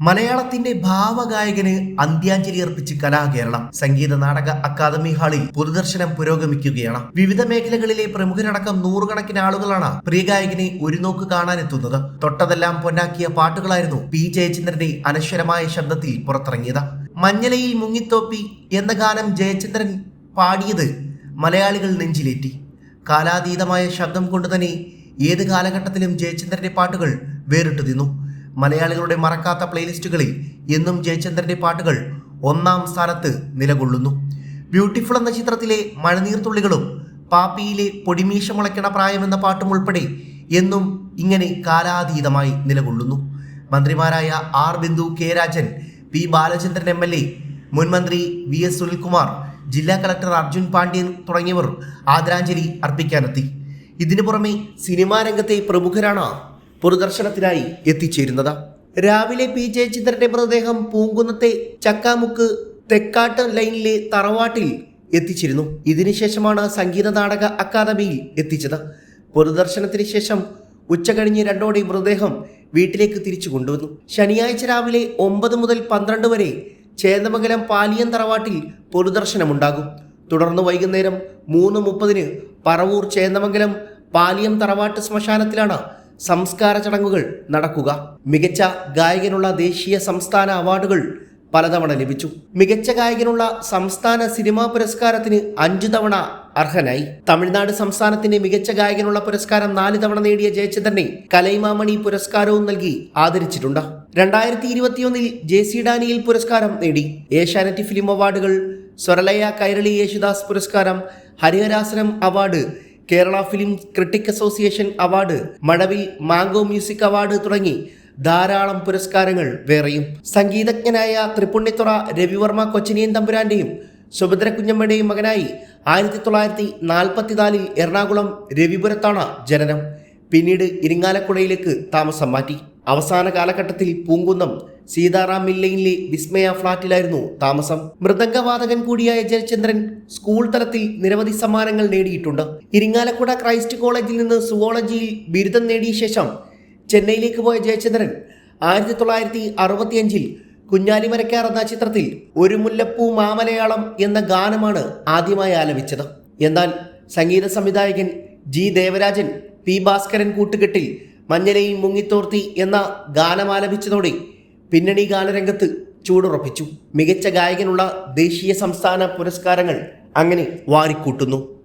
മലയാളത്തിന്റെ ഭാവഗായകന് അന്ത്യാഞ്ജലി അർപ്പിച്ച് കലാകേരളം. സംഗീത നാടക അക്കാദമി ഹാളിൽ പൊതുദർശനം പുരോഗമിക്കുകയാണ്. വിവിധ മേഖലകളിലെ പ്രമുഖരടക്കം നൂറുകണക്കിന് ആളുകളാണ് പ്രിയഗായകനെ ഒരു നോക്ക് കാണാനെത്തുന്നത്. തൊട്ടതെല്ലാം പൊന്നാക്കിയ പാട്ടുകളായിരുന്നു പി. ജയചന്ദ്രന്റെ അനശ്വരമായ ശബ്ദത്തിൽ പുറത്തിറങ്ങിയത്. മഞ്ഞലയിൽ മുങ്ങിത്തോപ്പി എന്ന ഗാനം ജയചന്ദ്രൻ പാടിയത് മലയാളികൾ നെഞ്ചിലേറ്റി. കാലാതീതമായ ശബ്ദം കൊണ്ട് തന്നെ ഏത് കാലഘട്ടത്തിലും ജയചന്ദ്രന്റെ പാട്ടുകൾ വേറിട്ടു നിന്നു. മലയാളികളുടെ മറക്കാത്ത പ്ലേലിസ്റ്റുകളിൽ എന്നും ജയചന്ദ്രന്റെ പാട്ടുകൾ ഒന്നാം സ്ഥാനത്ത് നിലകൊള്ളുന്നു. ബ്യൂട്ടിഫുൾ എന്ന ചിത്രത്തിലെ മഴനീർത്തുള്ളികളും പാപ്പിയിലെ പൊടിമീശ മുളയ്ക്കണ പ്രായം എന്ന പാട്ടും ഉൾപ്പെടെ എന്നും ഇങ്ങനെ കാലാതീതമായി നിലകൊള്ളുന്നു. മന്ത്രിമാരായ R Bindu K Rajan P Balachandran M L A മുൻമന്ത്രി വി എസ് സുനിൽകുമാർ ജില്ലാ കളക്ടർ അർജുൻ പാണ്ഡ്യൻ തുടങ്ങിയവർ ആദരാഞ്ജലി അർപ്പിക്കാനെത്തി. ഇതിനു പുറമെ സിനിമാ രംഗത്തെ പ്രമുഖരാണ് പൊതുദർശനത്തിനായി എത്തിച്ചേരുന്നത്. രാവിലെ പി ജയചന്ദ്രന്റെ മൃതദേഹം പൂങ്കുന്നത്തെ ചക്കാമുക്ക് തെക്കാട്ട് ലൈനിലെ തറവാട്ടിൽ എത്തിച്ചിരുന്നു. ഇതിനുശേഷമാണ് സംഗീത നാടക അക്കാദമിയിൽ എത്തിച്ചത്. പൊതുദർശനത്തിന് ശേഷം ഉച്ച കഴിഞ്ഞ് രണ്ടോടെ മൃതദേഹം വീട്ടിലേക്ക് തിരിച്ചു കൊണ്ടുവന്നു. ശനിയാഴ്ച രാവിലെ ഒമ്പത് മുതൽ പന്ത്രണ്ട് വരെ ചേന്ദമംഗലം പാലിയൻ തറവാട്ടിൽ പൊതുദർശനമുണ്ടാകും. തുടർന്ന് വൈകുന്നേരം മൂന്ന് മുപ്പതിന് പറവൂർ ചേന്ദമംഗലം പാലിയം തറവാട്ട് ശ്മശാനത്തിലാണ് സംസ്കാര ചടങ്ങുകൾ നടക്കുക. മികച്ച ഗായകനുള്ള ദേശീയ സംസ്ഥാന അവാർഡുകൾ പലതവണ ലഭിച്ചു. മികച്ച ഗായകനുള്ള സംസ്ഥാന സിനിമാ പുരസ്കാരത്തിന് അഞ്ചു തവണ അർഹനായി. തമിഴ്നാട് സംസ്ഥാനത്തിന്റെ മികച്ച ഗായകനുള്ള പുരസ്കാരം നാല് തവണ നേടിയ ജയചന്ദ്രനെ കലൈമാമണി പുരസ്കാരവും നൽകി ആദരിച്ചിട്ടുണ്ട്. രണ്ടായിരത്തി ഇരുപത്തിയൊന്നിൽ ജെ സി ഡാനിയൽ പുരസ്കാരം നേടി. ഏഷ്യാനെറ്റ് ഫിലിം അവാർഡുകൾ സ്വരലയ കൈരളി യേശുദാസ് പുരസ്കാരം Harivarasanam award Kerala film critic association award Mazhavil mango music award തുടങ്ങി ധാരാളം പുരസ്കാരങ്ങൾ വേറെയും. സംഗീതജ്ഞനായ തൃപ്പുണ്ണിത്തുറ രവിവർമ്മ കൊച്ചിനിയൻ തമ്പുരാന്റെയും സുഭദ്ര കുഞ്ഞമ്മയുടെയും മകനായി ആയിരത്തി തൊള്ളായിരത്തി നാൽപ്പത്തിനാലിൽ എറണാകുളം രവിപുരത്താണ് ജനനം. പിന്നീട് ഇരിങ്ങാലക്കുടയിലേക്ക് താമസം മാറ്റി. അവസാന കാലഘട്ടത്തിൽ പൂങ്കുന്നം സീതാറാം മില്ലയിലെ വിസ്മയ ഫ്ളാറ്റിലായിരുന്നു താമസം. മൃദംഗവാദകൻ കൂടിയായ ജയചന്ദ്രൻ സ്കൂൾ തലത്തിൽ നിരവധി സമ്മാനങ്ങൾ നേടിയിട്ടുണ്ട്. ഇരിങ്ങാലക്കുട ക്രൈസ്റ്റ് കോളേജിൽ നിന്ന് സുവോളജിയിൽ ബിരുദം നേടിയ ശേഷം ചെന്നൈയിലേക്ക് പോയ ജയചന്ദ്രൻ ആയിരത്തി തൊള്ളായിരത്തി അറുപത്തിയഞ്ചിൽ കുഞ്ഞാലിമരക്കാർ എന്ന ചിത്രത്തിൽ ഒരു മുല്ലപ്പൂ മാമലയാളം എന്ന ഗാനമാണ് ആദ്യമായി ആലപിച്ചത്. എന്നാൽ സംഗീത സംവിധായകൻ ജി ദേവരാജൻ പി ഭാസ്കരൻ കൂട്ടുകെട്ടിൽ മഞ്ഞലയിൽ മുങ്ങിത്തോർത്തി എന്ന ഗാനം ആലപിച്ചതോടെ പിന്നണി ഗാനരംഗത്ത് ചൂടുറപ്പിച്ചു മികച്ച ഗായകനുള്ള ദേശീയ സംസ്ഥാന പുരസ്കാരങ്ങൾ അങ്ങനെ വാരിക്കൂട്ടുന്നു.